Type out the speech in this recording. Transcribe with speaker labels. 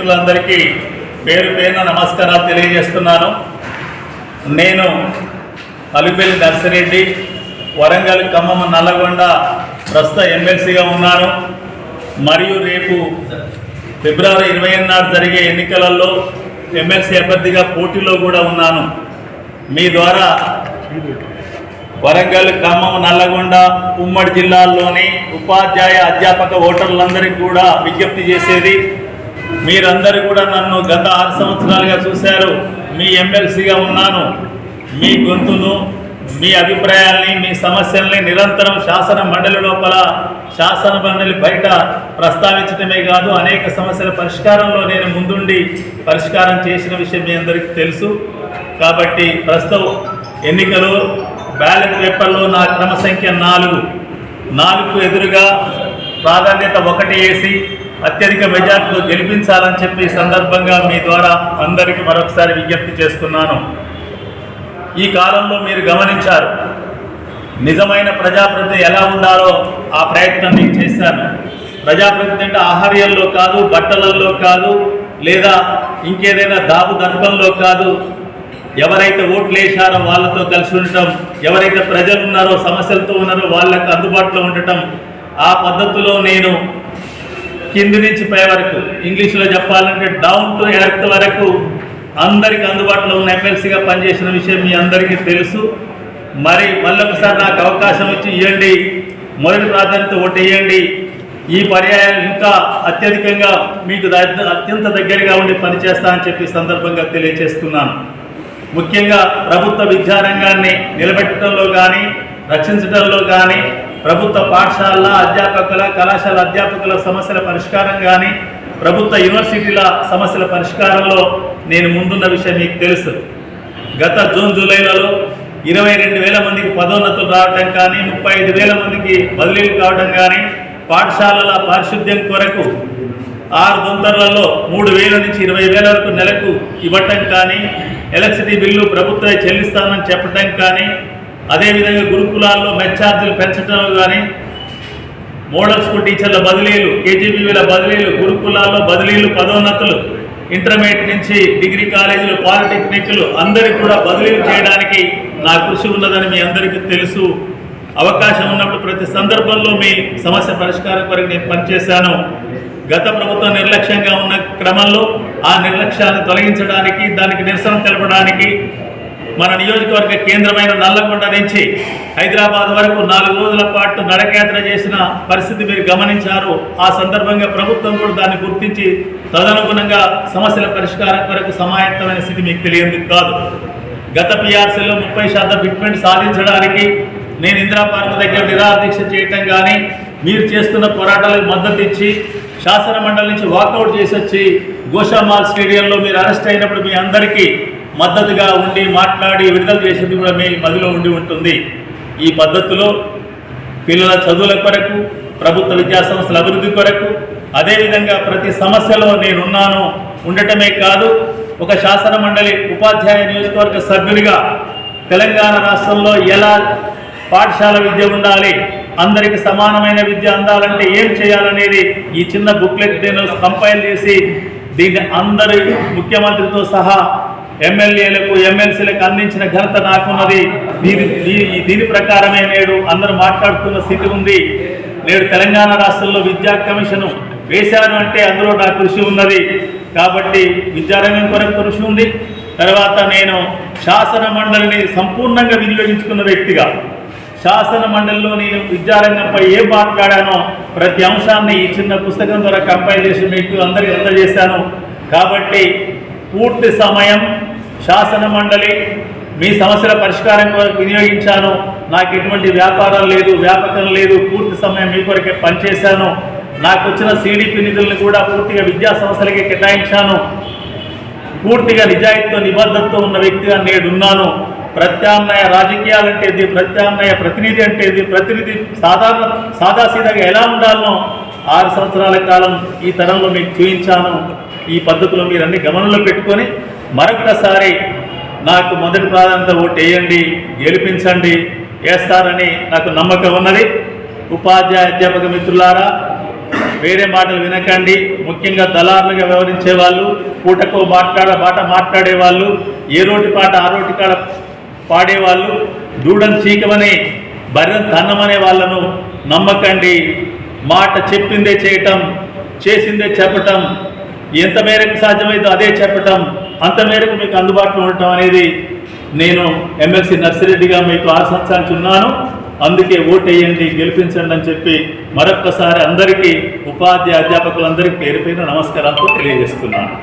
Speaker 1: మిత్రులందరికీ పేరు పేరున నమస్కారాలు తెలియజేస్తున్నాను. నేను అలిపల్లి నర్సిరెడ్డి వరంగల్ ఖమ్మం నల్లగొండ ప్రస్తుత ఎమ్మెల్సీగా ఉన్నాను. మరియు రేపు ఫిబ్రవరి ఇరవై నాడు జరిగే ఎన్నికలలో ఎమ్మెల్సీ అభ్యర్థిగా పోటీలో కూడా ఉన్నాను. మీ ద్వారా వరంగల్ ఖమ్మం నల్లగొండ ఉమ్మడి జిల్లాల్లోని ఉపాధ్యాయ అధ్యాపక ఓటర్లందరికీ కూడా విజ్ఞప్తి చేసేది మీరందరూ కూడా నన్ను గత ఆరు సంవత్సరాలుగా చూశారు. మీ ఎమ్మెల్సీగా ఉన్నాను. మీ గొంతును మీ అభిప్రాయాల్ని మీ సమస్యల్ని నిరంతరం శాసన మండలి లోపల శాసన మండలి బయట ప్రస్తావించడమే కాదు అనేక సమస్యల పరిష్కారంలో నేను ముందుండి పరిష్కారం చేసిన విషయం మీ అందరికీ తెలుసు. కాబట్టి ప్రస్తుతం ఎన్నికలు బ్యాలెట్ పేపర్లో నా క్రమ సంఖ్య నాలుగు. నాలుగు ఎదురుగా ప్రాధాన్యత ఒకటి వేసి అత్యధిక మెజార్టీలు గెలిపించాలని చెప్పి సందర్భంగా మీ ద్వారా అందరికీ మరొకసారి విజ్ఞప్తి చేస్తున్నాను. ఈ కాలంలో మీరు గమనించారు నిజమైన ప్రజాప్రతి ఎలా ఉండాలో ఆ ప్రయత్నం నేను చేశాను. ప్రజాప్రతి అంటే ఆహార్యంలో కాదు బట్టలలో కాదు లేదా ఇంకేదైనా దాబు దర్భంలో కాదు. ఎవరైతే ఓట్లు వేశారో వాళ్ళతో కలిసి ఉండటం ఎవరైతే ప్రజలు ఉన్నారో సమస్యలతో ఉన్నారో వాళ్ళకు అందుబాటులో ఉండటం ఆ పద్ధతిలో నేను కింది నుంచి పై వరకు. ఇంగ్లీష్లో చెప్పాలంటే డౌన్ టు ఎర్త్ వరకు అందరికి అందుబాటులో ఉన్న ఎమ్మెల్సీగా పనిచేసిన విషయం మీ అందరికీ తెలుసు. మరి మళ్ళొకసారి నాకు అవకాశం ఇచ్చి ఇవ్వండి మొదటి ప్రాధాన్యత ఒకటి ఈ పర్యాయం ఇంకా అత్యధికంగా మీకు అత్యంత దగ్గరగా ఉండి పనిచేస్తా అని చెప్పి సందర్భంగా తెలియజేస్తున్నాను ముఖ్యంగా ప్రభుత్వ విద్యారంగాన్ని నిలబెట్టడంలో కానీ రక్షించడంలో కానీ ప్రభుత్వ పాఠశాలల అధ్యాపకుల కళాశాల అధ్యాపకుల సమస్యల పరిష్కారం కానీ ప్రభుత్వ యూనివర్సిటీల సమస్యల పరిష్కారంలో నేను ముందున్న విషయం మీకు తెలుసు. గత జూన్ జూలైలలో ఇరవై రెండు వేల మందికి పదోన్నతులు రావడం కానీ ముప్పై ఐదు వేల మందికి బదిలీలు కావడం కానీ పాఠశాలల పారిశుద్ధ్యం కొరకు ఆరు దొంతర్లలో మూడు వేల నుంచి ఇరవై వేల వరకు నెలకు ఇవ్వటం కానీ ఎలక్ట్రిసిటీ బిల్లు ప్రభుత్వమే చెల్లిస్తామని చెప్పటం కానీ అదేవిధంగా గురుకులాల్లో మెచ్చార్జీలు పెంచడం కానీ మోడల్ స్కూల్ టీచర్ల బదిలీలు కేజీబీవీల బదిలీలు గురుకులాల్లో బదిలీలు పదోన్నతులు ఇంటర్మీడియట్ నుంచి డిగ్రీ కాలేజీలు పాలిటెక్నిక్లు అందరికీ కూడా బదిలీలు చేయడానికి నా కృషి ఉన్నదని మీ అందరికీ తెలుసు. అవకాశం ఉన్నప్పుడు ప్రతి సందర్భంలో మీ సమస్య పరిష్కారం కొరకు నేను పనిచేశాను. గత ప్రభుత్వం నిర్లక్ష్యంగా ఉన్న క్రమంలో ఆ నిర్లక్ష్యాన్ని తొలగించడానికి దానికి నిరసన తెలపడానికి మన నియోజకవర్గ కేంద్రమైన నల్లగొండ నుంచి హైదరాబాద్ వరకు నాలుగు రోజుల పాటు నడకయాత్ర చేసిన పరిస్థితి మీరు గమనించారు. ఆ సందర్భంగా ప్రభుత్వం కూడా దాన్ని గుర్తించి తదనుగుణంగా సమస్యల పరిష్కారం కొరకు సమాయత్తమైన స్థితి మీకు తెలియంది కాదు. గత పిఆర్సీలో ముప్పై శాతం ఫిట్మెంట్ సాధించడానికి నేను ఇందిరా పార్క్ దగ్గర నిరాదీక్ష చేయటం కానీ మీరు చేస్తున్న పోరాటాలకు మద్దతు ఇచ్చి శాసన మండలి నుంచి వాకౌట్ చేసి వచ్చి గోషామాల్ స్టేడియంలో మీరు అరెస్ట్ అయినప్పుడు మీ అందరికీ మద్దతుగా ఉండి మాట్లాడి విడుదల చేసేది కూడా మీ మదిలో ఉండి ఉంటుంది. ఈ పద్ధతిలో పిల్లల చదువుల కొరకు ప్రభుత్వ విద్యా సంస్థల అభివృద్ధి కొరకు అదేవిధంగా ప్రతి సమస్యలో నేనున్నాను ఉండటమే కాదు ఒక శాసన మండలి ఉపాధ్యాయ నియోజకవర్గ సభ్యుడిగా తెలంగాణ రాష్ట్రంలో ఎలా పాఠశాల విద్య ఉండాలి అందరికి సమానమైన విద్య అందాలంటే ఏం చేయాలనేది ఈ చిన్న బుక్లెట్ నేను కంపైల్ చేసి దీన్ని అందరి ముఖ్యమంత్రితో సహా ఎమ్మెల్యేలకు ఎమ్మెల్సీలకు అందించిన ఘనత నాకున్నది. దీని దీని ప్రకారమే నేడు అందరూ మాట్లాడుతున్న స్థితి ఉంది. నేడు తెలంగాణ రాష్ట్రంలో విద్యా కమిషన్ వేశాను అంటే అందులో నా కృషి ఉన్నది. కాబట్టి విద్యారంగం కొరకు కృషి ఉంది. తర్వాత నేను శాసన మండలిని సంపూర్ణంగా వినియోగించుకున్న వ్యక్తిగా శాసన మండలిలో నేను విద్యారంగంపై ఏం మాట్లాడానో ప్రతి అంశాన్ని ఈ చిన్న పుస్తకం ద్వారా కంపైల్ చేసి మీకు అందరికీ అందజేశాను. కాబట్టి పూర్తి సమయం శాసన మండలి మీ సమస్యల పరిష్కారం వినియోగించాను. నాకు ఎటువంటి వ్యాపారం లేదు వ్యాపకం లేదు పూర్తి సమయం మీ కొరకే పనిచేశాను. నాకు వచ్చిన సిడిపి నిధులను కూడా పూర్తిగా విద్యా సంస్థలకి కేటాయించాను. పూర్తిగా నిజాయితీతో నిబద్ధతతో ఉన్న వ్యక్తిగా నేడున్నాను ప్రత్యామ్నాయ రాజకీయాలంటే ఇది ప్రత్యామ్నాయ ప్రతినిధి అంటే ఇది ప్రతినిధి సాధారణ సాదాసీదాగా ఎలా ఉండాలనో ఆరు సంవత్సరాల కాలం ఈ తరంలో మీకు చూపించాను. ఈ పద్ధతిలో మీరన్నీ గమనంలో పెట్టుకొని మరొకసారి నాకు మొదటి ప్రాధాన్యత ఓటు వేయండి గెలిపించండి వేస్తారని నాకు నమ్మకం ఉన్నది. ఉపాధ్యాయ అధ్యాపక మిత్రులారా వేరే మాటలు వినకండి. ముఖ్యంగా దళారులుగా వ్యవహరించే వాళ్ళు పూటకో మాట్లాడ మాట మాట్లాడేవాళ్ళు ఏ రోటి పాట ఆ రోటి కాడ పాడేవాళ్ళు దూడని చీకమని బర్రెను తన్నమనే వాళ్ళను నమ్మకండి. మాట చెప్పిందే చేయటం చేసిందే చెప్పటం ఎంత మేరకు సాధ్యమైందో అదే చెప్పటం అంత మేరకు మీకు అందుబాటులో ఉండటం అనేది నేను ఎమ్మెల్సీ నర్సిరెడ్డిగా మీకు ఆశించాల్సి ఉన్నాను. అందుకే ఓటేయండి గెలిపించండి అని చెప్పి మరొక్కసారి అందరికీ ఉపాధ్యాయ అధ్యాపకులందరికీ పేరు పేరు నమస్కారాలతో తెలియజేస్తున్నాను.